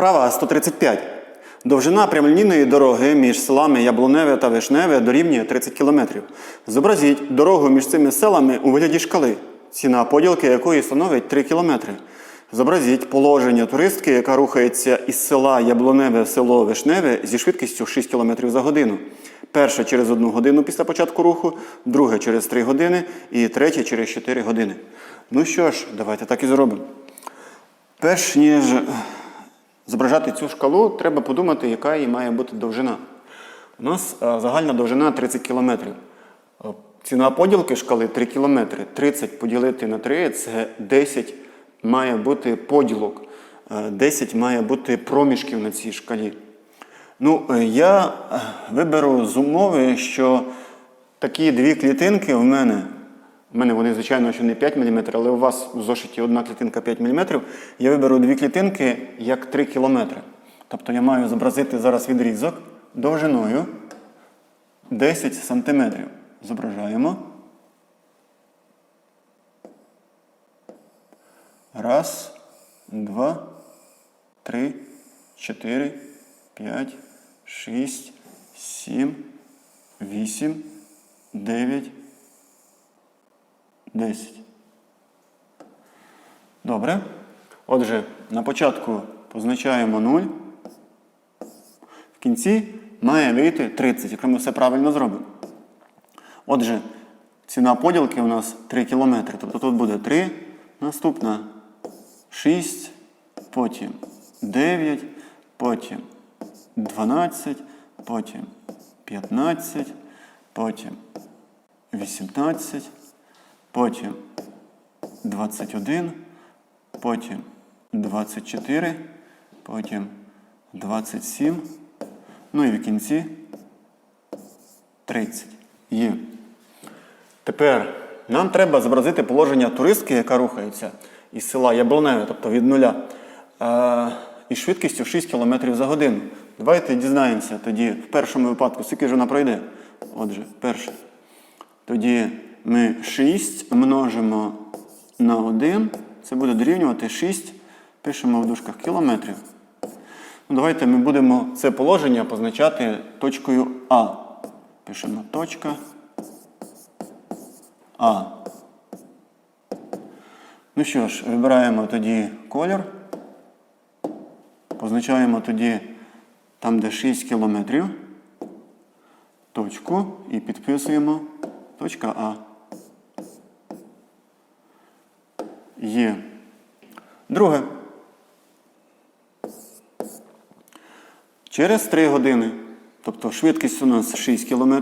Вправа 135. Довжина прямолінійної дороги між селами Яблуневе та Вишневе дорівнює 30 км. Зобразіть дорогу між цими селами у вигляді шкали, ціна поділки якої становить 3 км. Зобразіть положення туристки, яка рухається із села Яблуневе в село Вишневе зі швидкістю 6 км за годину. Перше через 1 годину після початку руху, друге через 3 години і третє через 4 години. Ну що ж, давайте так і зробимо. Перш ніж зображати цю шкалу, треба подумати, яка її має бути довжина. У нас е, загальна довжина 30 км. Ціна поділки шкали 3 км. 30 поділити на 3 це 10 має бути поділок. Е, 10 має бути проміжків на цій шкалі. Ну, е, я е, виберу з умови, що такі дві клітинки в мене. У мене вони, звичайно, що не 5 мм, але у вас у зошиті одна клітинка 5 мм. Я виберу дві клітинки як 3 км. Тобто я маю зобразити зараз відрізок довжиною 10 см. Зображаємо. Раз, два, три, чотири, п'ять, шість, сім, вісім, дев'ять. 10. Добре. Отже, на початку позначаємо 0. В кінці має вийти 30, якщо ми все правильно зробимо. Отже, ціна поділки у нас 3 км. Тобто тут буде 3, наступна 6, потім 9, потім 12, потім 15, потім 18 потім 21, потім 24, потім 27, ну і в кінці 30. Є. Тепер нам треба зобразити положення туристки, яка рухається із села Яблоневе, тобто від нуля, е, із швидкістю 6 км за годину. Давайте дізнаємося тоді в першому випадку, скільки ж вона пройде. Отже, перше. Тоді ми 6 множимо на 1. Це буде дорівнювати 6. Пишемо в дужках кілометрів. Ну, Давайте ми будемо це положення позначати точкою А. Пишемо точка А. Ну що ж, вибираємо тоді колір. Позначаємо тоді там, де 6 кілометрів. Точку і підписуємо точка А. Є. Друге. Через 3 години, тобто швидкість у нас 6 км,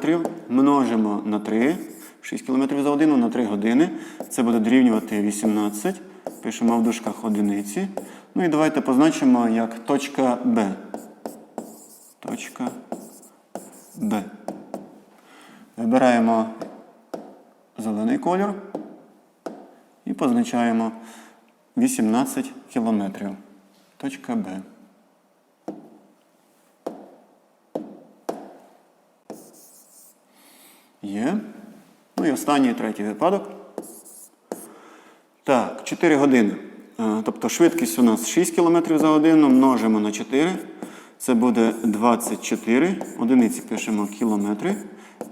множимо на 3, 6 км за годину на 3 години. Це буде дорівнювати 18. Пишемо в дужках одиниці. Ну і давайте позначимо як точка Б. Точка Б. Вибираємо зелений колір позначаємо 18 кілометрів. Точка Б. Є. Ну і останній третій випадок. Так, 4 години. Е, Тобто швидкість у нас 6 км за годину, множимо на 4. Це буде 24. Одиниці пишемо кілометри.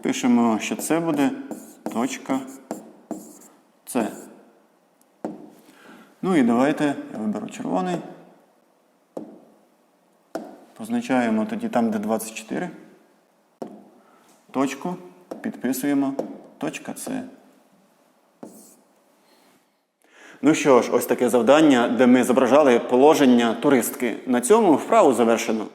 Пишемо, що це буде точка С. Ну і давайте я виберу червоний. Позначаємо тоді там, де 24. Точку. Підписуємо. Точка С. Ну що ж, ось таке завдання, де ми зображали положення туристки. На цьому вправу завершено.